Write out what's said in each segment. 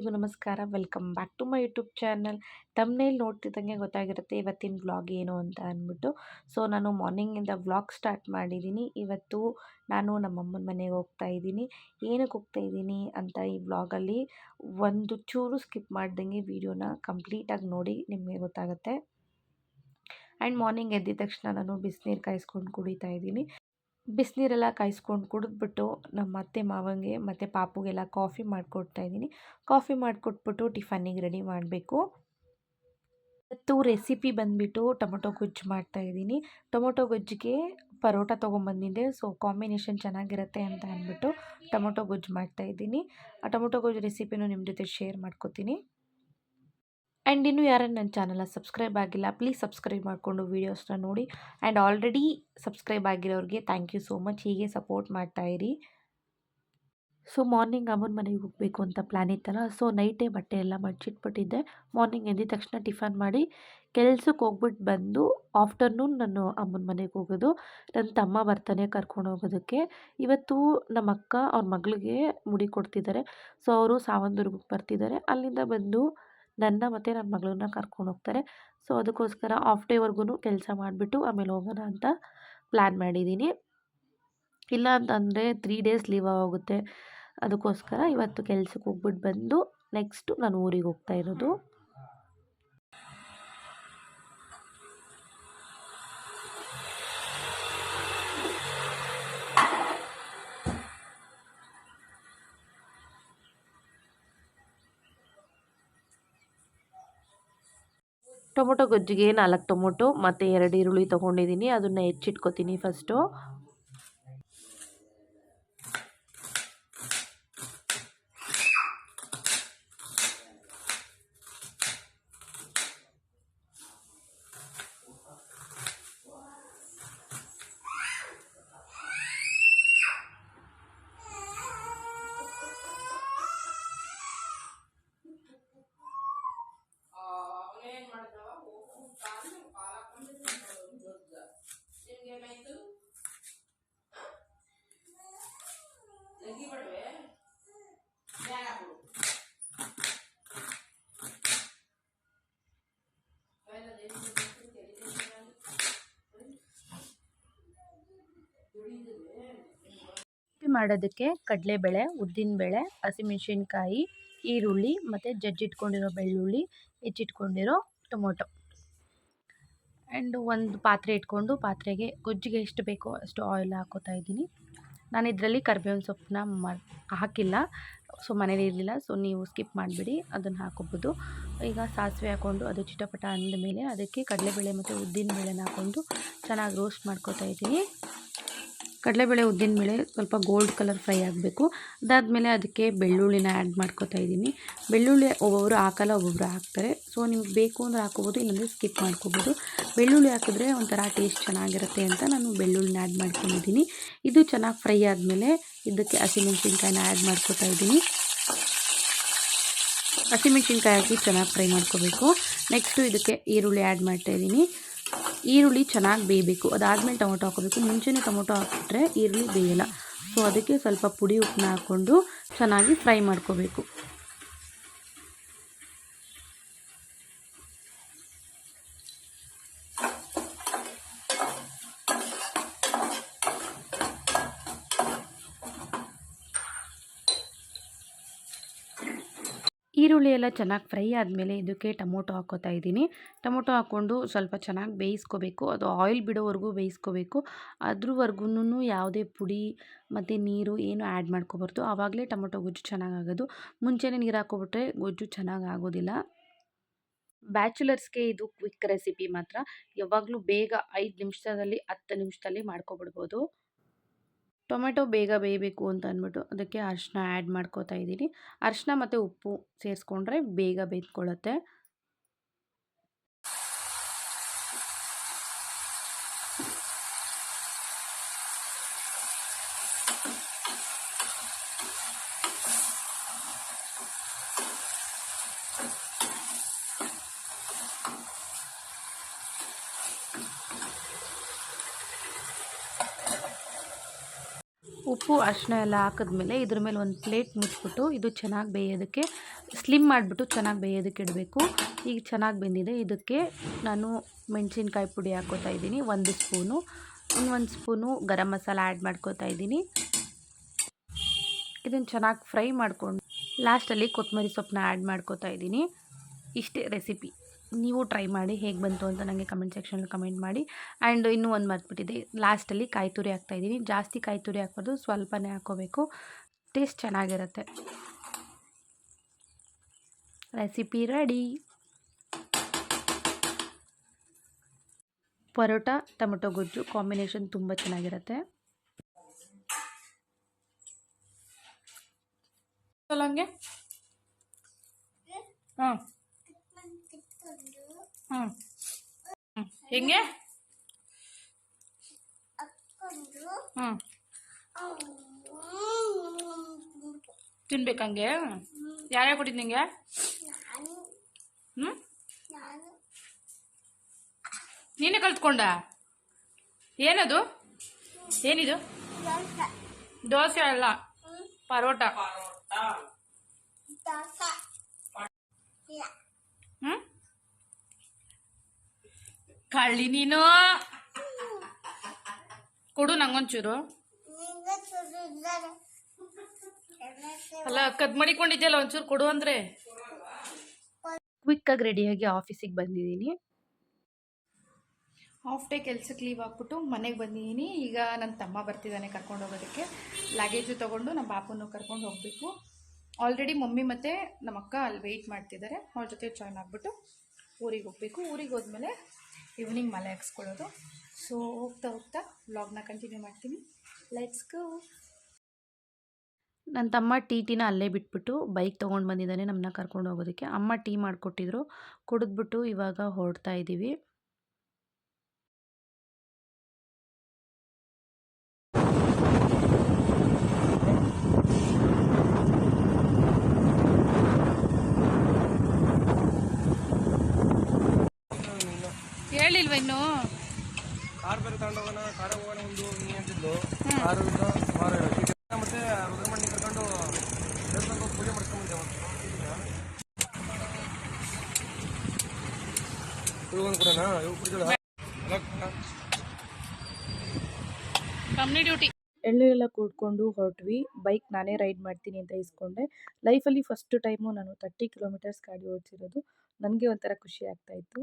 ಎಲ್ಲರಿಗೂ ನಮಸ್ಕಾರ. Welcome back to my YouTube channel. ತಮ್ಮನೇಲಿ ನೋಡ್ತಿದ್ದಂಗೆ ಗೊತ್ತಾಗಿರುತ್ತೆ ಇವತ್ತಿನ ವ್ಲಾಗ್ ಏನು ಅಂತ ಅಂದ್ಬಿಟ್ಟು. ಸೊ, ನಾನು ಮಾರ್ನಿಂಗಿಂದ ವ್ಲಾಗ್ ಸ್ಟಾರ್ಟ್ ಮಾಡಿದ್ದೀನಿ. ಇವತ್ತು ನಾನು ನಮ್ಮಮ್ಮನ ಮನೆಗೆ ಹೋಗ್ತಾ ಇದ್ದೀನಿ. ಏನಕ್ಕೆ ಹೋಗ್ತಾ ಇದ್ದೀನಿ ಅಂತ ಈ ವ್ಲಾಗಲ್ಲಿ ಒಂದು ಚೂರು ಸ್ಕಿಪ್ ಮಾಡ್ದಂಗೆ ವೀಡಿಯೋನ ಕಂಪ್ಲೀಟಾಗಿ ನೋಡಿ ನಿಮಗೆ ಗೊತ್ತಾಗುತ್ತೆ. ಆ್ಯಂಡ್ ಮಾರ್ನಿಂಗ್ ಎದ್ದಿದ ತಕ್ಷಣ ನಾನು ಬಿಸಿನೀರು ಕಾಯಿಸ್ಕೊಂಡು ಕುಡಿತಾ ಇದ್ದೀನಿ. ಬಿಸಿನೀರೆಲ್ಲ ಕಾಯಿಸ್ಕೊಂಡು ಕುಡಿದ್ಬಿಟ್ಟು ನಮ್ಮ ಅತ್ತೆ ಮಾವಂಗೆ ಮತ್ತು ಪಾಪುಗೆಲ್ಲ ಕಾಫಿ ಮಾಡಿಕೊಡ್ತಾ ಇದ್ದೀನಿ. ಕಾಫಿ ಮಾಡಿಕೊಟ್ಬಿಟ್ಟು ಟಿಫನ್ನಿಗೆ ರೆಡಿ ಮಾಡಬೇಕು. ಇವತ್ತು ರೆಸಿಪಿ ಬಂದುಬಿಟ್ಟು ಟೊಮೊಟೊ ಗೊಜ್ಜು ಮಾಡ್ತಾ ಇದ್ದೀನಿ. ಟೊಮೊಟೊ ಗೊಜ್ಜಿಗೆ ಪರೋಟ ತೊಗೊಂಬಂದಿದ್ದೆ, ಸೊ ಕಾಂಬಿನೇಷನ್ ಚೆನ್ನಾಗಿರುತ್ತೆ ಅಂತ ಅಂದ್ಬಿಟ್ಟು ಟೊಮೊಟೊ ಗೊಜ್ಜು ಮಾಡ್ತಾ ಇದ್ದೀನಿ. ಆ ಟೊಮೊಟೊ ಗೊಜ್ಜು ರೆಸಿಪಿನೂ ನಿಮ್ಮ ಜೊತೆ ಶೇರ್ ಮಾಡ್ಕೋತೀನಿ. ಆ್ಯಂಡ್ ಇನ್ನೂ ಯಾರೇ ನನ್ನ ಚಾನಲ್ನ ಸಬ್ಸ್ಕ್ರೈಬ್ ಆಗಿಲ್ಲ, ಪ್ಲೀಸ್ ಸಬ್ಸ್ಕ್ರೈಬ್ ಮಾಡಿಕೊಂಡು ವೀಡಿಯೋಸ್ನ ನೋಡಿ. ಆ್ಯಂಡ್ ಆಲ್ರೆಡಿ ಸಬ್ಸ್ಕ್ರೈಬ್ ಆಗಿರೋರಿಗೆ ಥ್ಯಾಂಕ್ ಯು ಸೋ ಮಚ್. ಹೀಗೆ ಸಪೋರ್ಟ್ ಮಾಡ್ತಾಯಿರಿ ಸೊ, ಮಾರ್ನಿಂಗ್ ಅಮ್ಮನ ಮನೆಗೆ ಹೋಗಬೇಕು ಅಂತ ಪ್ಲ್ಯಾನ್ ಇತ್ತಲ್ಲ, ಸೊ ನೈಟೇ ಬಟ್ಟೆ ಎಲ್ಲ ಮಡ್ಚಿಟ್ಬಿಟ್ಟಿದ್ದೆ. ಮಾರ್ನಿಂಗ್ ಎದ್ದ ತಕ್ಷಣ ಟಿಫನ್ ಮಾಡಿ ಕೆಲ್ಸಕ್ಕೆ ಹೋಗ್ಬಿಟ್ಟು ಬಂದು ಆಫ್ಟರ್ನೂನ್ ನಾನು ಅಮ್ಮನ ಮನೆಗೆ ಹೋಗೋದು. ನನ್ನ ತಮ್ಮ ಬರ್ತಾನೆ ಕರ್ಕೊಂಡು ಹೋಗೋದಕ್ಕೆ. ಇವತ್ತು ನಮ್ಮ ಅಕ್ಕ ಅವ್ರ ಮಗಳಿಗೆ ಮುಡಿ ಕೊಡ್ತಿದ್ದಾರೆ. ಸೊ, ಅವರು ಸಾವಂದೂರ್ಗೆ ಬರ್ತಿದ್ದಾರೆ. ಅಲ್ಲಿಂದ ಬಂದು ನನ್ನ ಮತ್ತು ನನ್ನ ಮಗಳನ್ನ ಕರ್ಕೊಂಡು ಹೋಗ್ತಾರೆ. ಸೊ ಅದಕ್ಕೋಸ್ಕರ ಆಫ್ ಡೇವರೆಗೂ ಕೆಲಸ ಮಾಡಿಬಿಟ್ಟು ಆಮೇಲೆ ಹೋಗೋಣ ಅಂತ ಪ್ಲ್ಯಾನ್ ಮಾಡಿದ್ದೀನಿ ಇಲ್ಲ ಅಂತಂದರೆ ತ್ರೀ ಡೇಸ್ ಲೀವ್ ಆಗುತ್ತೆ ಅದಕ್ಕೋಸ್ಕರ ಇವತ್ತು ಕೆಲ್ಸಕ್ಕೆ ಹೋಗ್ಬಿಟ್ಟು ಬಂದು ನೆಕ್ಸ್ಟು ನಾನು ಊರಿಗೆ ಹೋಗ್ತಾ ಇರೋದು. ಟೊಮೊಟೊ ಗೊಜ್ಜಿಗೆ ನಾಲ್ಕು ಟೊಮೊಟೊ ಮತ್ತು ಎರಡು ಈರುಳ್ಳಿ ತೊಗೊಂಡಿದ್ದೀನಿ. ಅದನ್ನು ಹೆಚ್ಚಿಟ್ಕೊತೀನಿ ಫಸ್ಟು ಮಾಡೋದಕ್ಕೆ ಕಡಲೆಬೇಳೆ, ಉದ್ದಿನಬೇಳೆ, ಹಸಿಮೆಣ್ಸಿನ್ಕಾಯಿ, ಈರುಳ್ಳಿ ಮತ್ತು ಜಜ್ಜಿಟ್ಕೊಂಡಿರೋ ಬೆಳ್ಳುಳ್ಳಿ, ಹೆಚ್ಚಿಟ್ಕೊಂಡಿರೋ ಟೊಮೊಟೊ. ಆ್ಯಂಡ್ ಒಂದು ಪಾತ್ರೆ ಇಟ್ಕೊಂಡು ಪಾತ್ರೆಗೆ ಗೊಜ್ಜಿಗೆ ಎಷ್ಟು ಬೇಕೋ ಅಷ್ಟು ಆಯಿಲ್ ಹಾಕೋತಾ ಇದ್ದೀನಿ. ನಾನು ಇದರಲ್ಲಿ ಕರಿಬೇವಿನ ಸೊಪ್ಪನ್ನ ಮ ಹಾಕಿಲ್ಲ. ಸೊ ಮನೇಲಿ ಇರಲಿಲ್ಲ. ಸೊ ನೀವು ಸ್ಕಿಪ್ ಮಾಡಿಬಿಡಿ. ಅದನ್ನು ಹಾಕೋಬೋದು. ಈಗ ಸಾಸಿವೆ ಹಾಕ್ಕೊಂಡು ಅದು ಚಿಟಪಟ ಅಂದಮೇಲೆ ಅದಕ್ಕೆ ಕಡಲೆಬೇಳೆ ಮತ್ತು ಉದ್ದಿನ ಬೇಳೆನ ಹಾಕ್ಕೊಂಡು ಚೆನ್ನಾಗಿ ರೋಸ್ಟ್ ಮಾಡ್ಕೋತಾ ಇದ್ದೀನಿ. ಕಡಲೆಬೇಳೆ ಉದ್ದಿನಬೇಳೆ ಸ್ವಲ್ಪ ಗೋಲ್ಡ್ ಕಲರ್ ಫ್ರೈ ಆಗಬೇಕು. ಅದಾದಮೇಲೆ ಅದಕ್ಕೆ ಬೆಳ್ಳುಳ್ಳಿನ ಆ್ಯಡ್ ಮಾಡ್ಕೋತಾ ಇದ್ದೀನಿ. ಬೆಳ್ಳುಳ್ಳಿ ಒಬ್ಬೊಬ್ಬರು ಹಾಕಲ್ಲ ಒಬ್ಬೊಬ್ಬರು ಹಾಕ್ತಾರೆ. ಸೊ ನಿಮ್ಗೆ ಬೇಕು ಅಂದರೆ ಹಾಕೋಬೋದು ಇಲ್ಲಾಂದರೆ ಸ್ಕಿಪ್ ಮಾಡ್ಕೋಬೋದು. ಬೆಳ್ಳುಳ್ಳಿ ಹಾಕಿದ್ರೆ ಒಂಥರ ಟೇಸ್ಟ್ ಚೆನ್ನಾಗಿರುತ್ತೆ ಅಂತ ನಾನು ಬೆಳ್ಳುಳ್ಳಿನ ಆ್ಯಡ್ ಮಾಡ್ಕೊಂಡಿದ್ದೀನಿ. ಇದು ಚೆನ್ನಾಗಿ ಫ್ರೈ ಆದಮೇಲೆ ಇದಕ್ಕೆ ಹಸಿಮೆಣ್ಸಿನ್ಕಾಯಿನ ಆ್ಯಡ್ ಮಾಡ್ಕೋತಾ ಇದ್ದೀನಿ. ಹಸಿಮೆಣ್ಸಿನ್ಕಾಯಿ ಹಾಕಿ ಚೆನ್ನಾಗಿ ಫ್ರೈ ಮಾಡ್ಕೋಬೇಕು. ನೆಕ್ಸ್ಟು ಇದಕ್ಕೆ ಈರುಳ್ಳಿ ಆ್ಯಡ್ ಮಾಡ್ತಾಯಿದ್ದೀನಿ ಈರುಳ್ಳಿ ಚೆನ್ನಾಗಿ ಬೇಯಬೇಕು. ಅದಾದಮೇಲೆ ಟೊಮೊಟೊ ಹಾಕೋಬೇಕು. ಮುಂಚೆನೇ ಟೊಮೊಟೊ ಹಾಕಿಬಿಟ್ರೆ ಈರುಳ್ಳಿ ಬೇಯಲ್ಲ. ಸೊ ಅದಕ್ಕೆ ಸ್ವಲ್ಪ ಪುಡಿ ಉಪ್ಪನ್ನ ಹಾಕ್ಕೊಂಡು ಚೆನ್ನಾಗಿ ಫ್ರೈ ಮಾಡ್ಕೋಬೇಕು. ಈರುಳ್ಳಿ ಎಲ್ಲ ಚೆನ್ನಾಗಿ ಫ್ರೈ ಆದಮೇಲೆ ಇದಕ್ಕೆ ಟೊಮೊಟೊ ಹಾಕೋತಾ ಇದ್ದೀನಿ. ಟೊಮೊಟೊ ಹಾಕ್ಕೊಂಡು ಸ್ವಲ್ಪ ಚೆನ್ನಾಗಿ ಬೇಯಿಸ್ಕೋಬೇಕು. ಅದು ಆಯಿಲ್ ಬಿಡೋವರೆಗೂ ಬೇಯಿಸ್ಕೋಬೇಕು. ಅದ್ರವರೆಗೂ ಯಾವುದೇ ಪುಡಿ ಮತ್ತು ನೀರು ಏನು ಆ್ಯಡ್ ಮಾಡ್ಕೋಬಾರ್ದು. ಆವಾಗಲೇ ಟೊಮೊಟೊ ಗೊಜ್ಜು ಚೆನ್ನಾಗಾಗೋದು. ಮುಂಚೆನೇ ನೀರು ಹಾಕ್ಕೊಬಿಟ್ರೆ ಗೊಜ್ಜು ಚೆನ್ನಾಗಿ ಆಗೋದಿಲ್ಲ ಬ್ಯಾಚುಲರ್ಸ್ಗೆ ಇದು ಕ್ವಿಕ್ ರೆಸಿಪಿ ಮಾತ್ರ. ಯಾವಾಗಲೂ ಬೇಗ ಐದು ನಿಮಿಷದಲ್ಲಿ, ಹತ್ತು ನಿಮಿಷದಲ್ಲಿ ಮಾಡ್ಕೊಬಿಡ್ಬೋದು. ಟೊಮೆಟೊ ಬೇಗ ಬೇಯಬೇಕು ಅಂತ ಅಂದ್ಬಿಟ್ಟು ಅದಕ್ಕೆ ಅರಿಶಿನ ಆ್ಯಡ್ ಮಾಡ್ಕೋತಾ ಇದ್ದೀನಿ. ಅರಿಶಿನ ಮತ್ತು ಉಪ್ಪು ಸೇರಿಸ್ಕೊಂಡ್ರೆ ಬೇಗ ಬೇಯ್ಕೊಳ್ಳುತ್ತೆ ಉಪ್ಪು ಅರಿಶಿನ ಎಲ್ಲ ಹಾಕಿದ್ಮೇಲೆ ಇದ್ರ ಮೇಲೆ ಒಂದು ಪ್ಲೇಟ್ ಮುಚ್ಚಿಬಿಟ್ಟು ಇದು ಚೆನ್ನಾಗಿ ಬೇಯೋದಕ್ಕೆ ಸ್ಲಿಮ್ ಮಾಡಿಬಿಟ್ಟು ಚೆನ್ನಾಗಿ ಬೇಯೋದಕ್ಕೆ ಇಡಬೇಕು. ಈಗ ಚೆನ್ನಾಗಿ ಬೆಂದಿದೆ. ಇದಕ್ಕೆ ನಾನು ಮೆಣಸಿನ್ಕಾಯಿ ಪುಡಿ ಹಾಕ್ಕೋತಾ ಇದ್ದೀನಿ. ಒಂದು ಸ್ಪೂನು, ಇನ್ನೊಂದು ಸ್ಪೂನು ಗರಂ ಮಸಾಲ ಆ್ಯಡ್ ಮಾಡ್ಕೋತಾ ಇದ್ದೀನಿ. ಇದನ್ನು ಚೆನ್ನಾಗಿ ಫ್ರೈ ಮಾಡ್ಕೊಂಡು ಲಾಸ್ಟಲ್ಲಿ ಕೊತ್ತಂಬರಿ ಸೊಪ್ಪನ್ನ ಆ್ಯಡ್ ಮಾಡ್ಕೋತಾ ಇದ್ದೀನಿ. ಇಷ್ಟೇ ರೆಸಿಪಿ. ನೀವು ಟ್ರೈ ಮಾಡಿ ಹೇಗೆ ಬಂತು ಅಂತ ನನಗೆ ಕಮೆಂಟ್ ಸೆಕ್ಷನಲ್ಲಿ ಕಮೆಂಟ್ ಮಾಡಿ. ಆ್ಯಂಡ್ ಇನ್ನೂ ಒಂದು ಮರ್ತ್ಬಿಟ್ಟಿದೆ. ಲಾಸ್ಟಲ್ಲಿ ಕಾಯಿ ತುರಿ ಹಾಕ್ತಾಯಿದ್ದೀನಿ ಜಾಸ್ತಿ ಕಾಯಿ ತುರಿ ಹಾಕ್ಬಾರ್ದು. ಸ್ವಲ್ಪನೇ ಹಾಕ್ಕೋಬೇಕು ಟೇಸ್ಟ್ ಚೆನ್ನಾಗಿರುತ್ತೆ. ರೆಸಿಪಿ ರೆಡಿ ಪರೋಟ, ಟೊಮೊಟೊ ಗೊಜ್ಜು ಕಾಂಬಿನೇಷನ್ ತುಂಬ ಚೆನ್ನಾಗಿರುತ್ತೆ. ಹಾಂ. ಹ್ಞೂ ಹೆಂಗೆ? ಹ್ಞೂ ತಿನ್ಬೇಕಂಗೆ ಯಾರ್ಯಾರು ಕೊಟ್ಟಿದ್ದು ನಿಂಗೆ? ಹ್ಞೂ ನೀನೇ ಕಲ್ತ್ಕೊಂಡ? ಏನದು? ಏನಿದು? ದೋಸೆ ಅಲ್ಲ ಪರೋಟ. ಹ್ಮ್? ಕಳ್ಳಿ ನೀನು. ಕೊಡು ನಂಗೊಂಚೂರು. ಅಲ್ಲ ಕದ್ ಮಡಿಕೊಂಡಿದ್ಯಲ್ಲ ಒಂಚೂರು ಕೊಡು ಅಂದ್ರೆ. ಕ್ವಿಕ್ಕಾಗಿ ರೆಡಿಯಾಗಿ ಆಫೀಸಿಗೆ ಬಂದಿದ್ದೀನಿ. ಹಾಫ್ ಡೇ ಕೆಲ್ಸಕ್ಕೆ ಲೀವ್ ಹಾಕ್ಬಿಟ್ಟು ಮನೆಗೆ ಬಂದಿದ್ದೀನಿ. ಈಗ ನನ್ನ ತಮ್ಮ ಬರ್ತಿದ್ದಾನೆ ಕರ್ಕೊಂಡು ಹೋಗೋದಕ್ಕೆ. ಲಗೇಜು ತೊಗೊಂಡು ನಮ್ಮ ಬಾಪನ್ನು ಕರ್ಕೊಂಡು ಹೋಗಬೇಕು. ಆಲ್ರೆಡಿ ಮಮ್ಮಿ ಮತ್ತು ನಮ್ಮ ಅಕ್ಕ ಅಲ್ಲಿ ವೆಯ್ಟ್ ಮಾಡ್ತಿದ್ದಾರೆ. ಅವ್ರ ಜೊತೆ ಜಾಯ್ನ್ ಆಗಿಬಿಟ್ಟು ಊರಿಗೆ ಹೋಗಬೇಕು. ಊರಿಗೆ ಹೋದ್ಮೇಲೆ ಈವ್ನಿಂಗ್ ಮಲೆ ಹಾಕ್ಸ್ಕೊಳ್ಳೋದು ಸೊ ಹೋಗ್ತಾ ಹೋಗ್ತಾ ವ್ಲಾಗ್ನ ಕಂಟಿನ್ಯೂ ಮಾಡ್ತೀನಿ. ಲೆಟ್ಸ್ ಗೋ ನನ್ನ ತಮ್ಮ ಟೀ ಟೀನ ಅಲ್ಲೇ ಬಿಟ್ಬಿಟ್ಟು ಬೈಕ್ ತೊಗೊಂಡು ಬಂದಿದ್ದಾನೆ ನಮ್ಮನ್ನ ಕರ್ಕೊಂಡು ಹೋಗೋದಕ್ಕೆ. ಅಮ್ಮ ಟೀ ಮಾಡಿಕೊಟ್ಟಿದ್ರು. ಕುಡಿದ್ಬಿಟ್ಟು ಇವಾಗ ಹೊರಡ್ತಾ ಇದ್ದೀವಿ ಹೇಳಿಲ್ವ ಇನ್ನು? ಕಾರ್ ಬೇರೆ ಹೋಗೋಣ ಒಂದು ನೀ ಅಂತಿದ್ಲು. ಕಾರು ಸುಮಾರು ಮತ್ತೆ ರುದ್ರಮಣ್ಣಿ ಕರ್ಕೊಂಡು ದೇವಸ್ಥಾನಕ್ಕೆ ಹೋಗಿ ಪೂಜೆ ಮಾಡ್ಕೊಂಡ್ಬಂದೆ ಇವಾಗ ಕೊಡೋಣ ಇವಾಗ ಕುಡಿದಳ ಕಂಪ್ನಿ ಡ್ಯೂಟಿ ಎಳ್ಳೆಲ್ಲ ಕೂಡ್ಕೊಂಡು ಹೊರಟ್ವಿ. ಬೈಕ್ ನಾನೇ ರೈಡ್ ಮಾಡ್ತೀನಿ ಅಂತ ಇಸ್ಕೊಂಡೆ. ಲೈಫಲ್ಲಿ ಫಸ್ಟ್ ಟೈಮು ನಾನು ತರ್ಟಿ ಕಿಲೋಮೀಟರ್ಸ್ ಗಾಡಿ ಓಡಿಸಿರೋದು. ನನಗೆ ಒಂಥರ ಖುಷಿ ಆಗ್ತಾ ಇತ್ತು.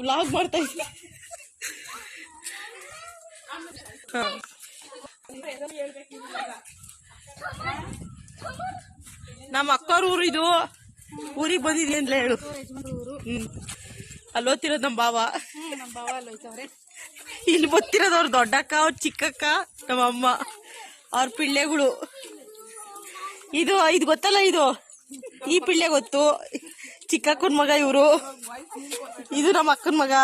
ವ್ಲಾಗ್ ಮಾಡ್ತಾ ಇದ್ದ. ನಮ್ಮ ಅಕ್ಕವ್ರ ಊರು ಇದು. ಊರಿಗೆ ಬಂದಿದ್ದೀನಿ ಅಂತ ಹೇಳು. ಅಲ್ಲಿ ಓದ್ತಿರೋದು ನಮ್ಮ ಬಾವ. ಇಲ್ಲಿ ಗೊತ್ತಿರೋದು ಅವ್ರ ದೊಡ್ಡಕ್ಕ, ಅವ್ರ ಚಿಕ್ಕಕ್ಕ, ನಮ್ಮ ಅಮ್ಮ, ಅವ್ರ ಪಿಳ್ಳೆಗಳು. ಇದು ಇದು ಗೊತ್ತಲ್ಲ ಇದು? ಈ ಪಿಳ್ಳೆ ಗೊತ್ತು. ಚಿಕ್ಕಕ್ಕನ ಮಗ ಇವರು. ಇದು ನಮ್ಮ ಅಕ್ಕನ ಮಗ.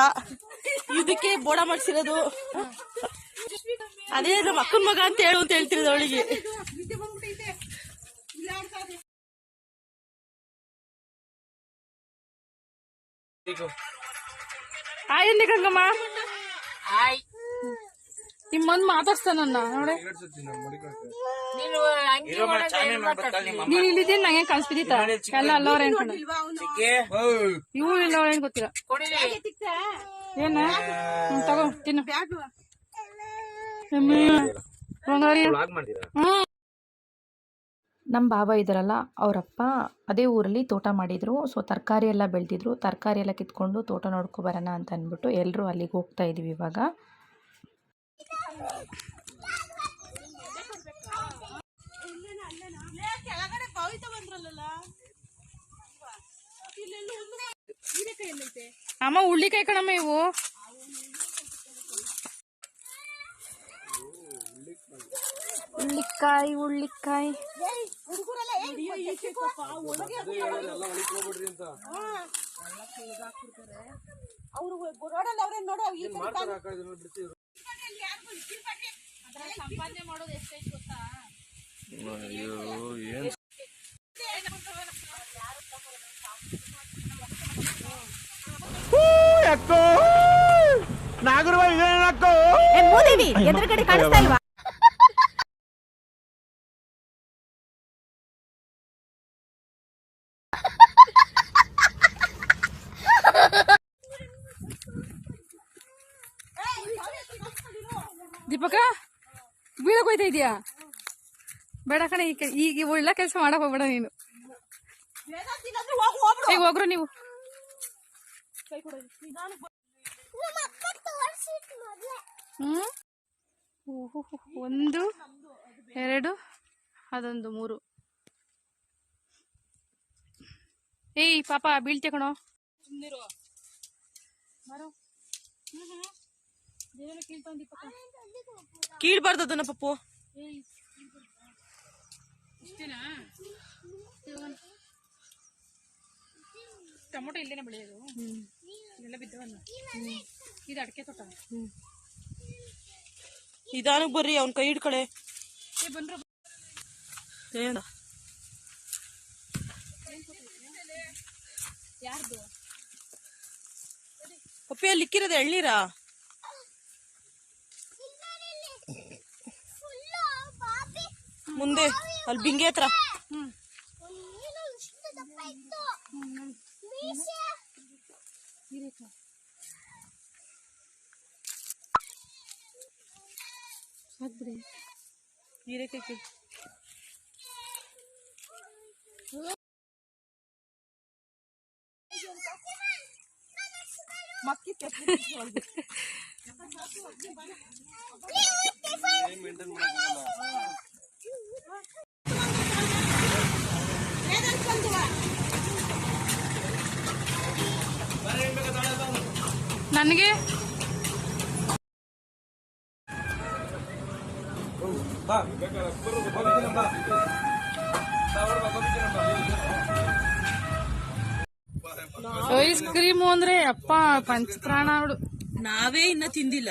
ಇದಕ್ಕೆ ಬೋಡ ಮಾಡಿಸಿರೋದು. ಅದೇ ನಮ್ಮ ಅಕ್ಕನ ಮಗ ಅಂತ ಹೇಳು ಅಂತ ಹೇಳ್ತಿರೋದು ಅವಳಿಗೆ. ಹಾಯ್ ಎಂದಿ ಗಂಗಮ್ಮ. ನಿಮ್ಮಂದ್ ಮಾತಾಡ್ತಾನನ್ನ ನೋಡಿ. ನೀನ್ ಇಲ್ಲಿದ್ದೀನಿ ನಂಗೆ ಕಾಣಿಸ್ಬಿದ್ದಿತ್ತ ಎಲ್ಲ ಅಲ್ಲವ್ರ ಅನ್ಕೊಂಡ ಇವ್ ಇಲ್ಲ ಏನ್ ಗೊತ್ತಿಲ್ಲ. ಏನ? ತಗೋ ತಿನ್ನು. ಹ್ಮ್. ನಮ್ಮ ಬಾಬಾ ಇದ್ದಾರಲ್ಲ ಅವರಪ್ಪ ಅದೇ ಊರಲ್ಲಿ ತೋಟ ಮಾಡಿದರು. ಸೊ ತರಕಾರಿ ಎಲ್ಲ ಬೆಳೆದಿದ್ರು. ತರಕಾರಿ ಎಲ್ಲ ಕಿತ್ಕೊಂಡು ತೋಟ ನೋಡ್ಕೊ ಬರೋಣ ಅಂತ ಅಂದ್ಬಿಟ್ಟು ಎಲ್ಲರೂ ಅಲ್ಲಿಗೆ ಹೋಗ್ತಾ ಇದೀವಿ ಇವಾಗ. ಅಮ್ಮ ಉಳ್ಳಿಕಾಯಿ ಕಣಮ್ಮ ಇವು. ಹುಳ್ಳಿಕಾಯಿ ಹುಳ್ಳಿಕಾಯಿ ಅವ್ರು ಒಳಗೆ ಹೋಗ್ಬಿಡ್ರಿ ಅಂತ ಏನ್ ಮಾಡ್ತಾರೆ ಆ ಕಡೆ ಜನ ಬಿಡ್ತೀವಿ ಅಯ್ಯೋ ಏನ್ ಎದುರುಗಡೆ ಕಾಣಿಸ್ತಾ ಇಲ್ವಾ ಇದೀಯಾ? ಬೇಡ ಕಣೆ, ಈಗ ಒಳ್ಳೆ ಕೆಲಸ ಮಾಡಕ್ ಹೋಗ್ಬೇಡ ನೀನು. ಈಗ ಹೋಗ್ರು ನೀವು. ಹ್ಮ್? ಒಂದು, ಎರಡು, ಅದೊಂದು, ಮೂರು. ಏಯ್, ಪಾಪ, ಬೀಳ್ತೆ ಕಣೋ. ಕೀಳ್ಬಾರ್ದು ಅದನ್ನ ಪಪ್ಪು ಟೊಮೊಟೊ ಇಲ್ಲೇನೆ ಬೆಳೆಯೋದು. ಇದೆಲ್ಲ ಬಿದ್ದವಲ್ಲ ಇದು ಅಡಿಕೆ ತೋಟ. ನಿಧಾನಕ್ಕೆ ಬರ್ರಿ ಅವ್ನ ಕೈ ಹಿಡ್ಕಳೆ. ಏ ಬಂದ್ರು. ಏನ? ಯಾರ್ದು? ಪಪ್ಪಿ ಅಲ್ಲಿ ಇಕ್ಕಿರೋದು ಎಳ್ನೀರಾ? ಮುಂದೆ ಅಲ್ಲಿ ಬಿಂಗೆ ಹತ್ರ. ಹೀರೆಕಾಯಿ ಕೀಳು. ನನಗೆ? ಐಸ್ ಕ್ರೀಮು ಅಂದ್ರೆ ಅಪ್ಪ ಪಂಚಪ್ರಾಣ ನಾವೇ ಇನ್ನ ತಿಂದಿಲ್ಲ.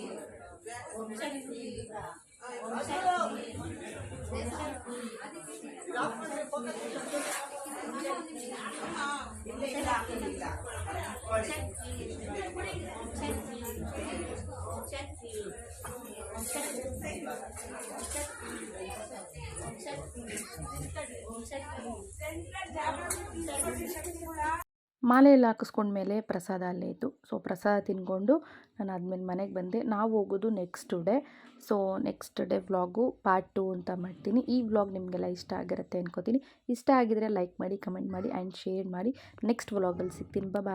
సెంట్రల్ జాగ్రత్త ಮಾಲೆ ಎಲ್ಲ ಹಾಕಿಸ್ಕೊಂಡ್ಮೇಲೆ ಪ್ರಸಾದ ಅಲ್ಲೇ ಇತ್ತು. ಸೊ, ಪ್ರಸಾದ ತಿನ್ಕೊಂಡು ನಾನು ಆದಮೇಲೆ ಮನೆಗೆ ಬಂದೆ. ನಾವು ಹೋಗೋದು next day so next day vlog part two ಅಂತ ಮಾಡ್ತೀನಿ. ಈ ವ್ಲಾಗ್ ನಿಮಗೆಲ್ಲ ಇಷ್ಟ ಆಗಿರುತ್ತೆ ಅನ್ಕೋತೀನಿ. ಇಷ್ಟ ಆಗಿದರೆ ಲೈಕ್ ಮಾಡಿ ಕಮೆಂಟ್ ಮಾಡಿ ಆ್ಯಂಡ್ ಶೇರ್ ಮಾಡಿ. ನೆಕ್ಸ್ಟ್ ವ್ಲಾಗಲ್ಲಿ ಸಿಗ್ತೀನಿ. ಬಾಯ್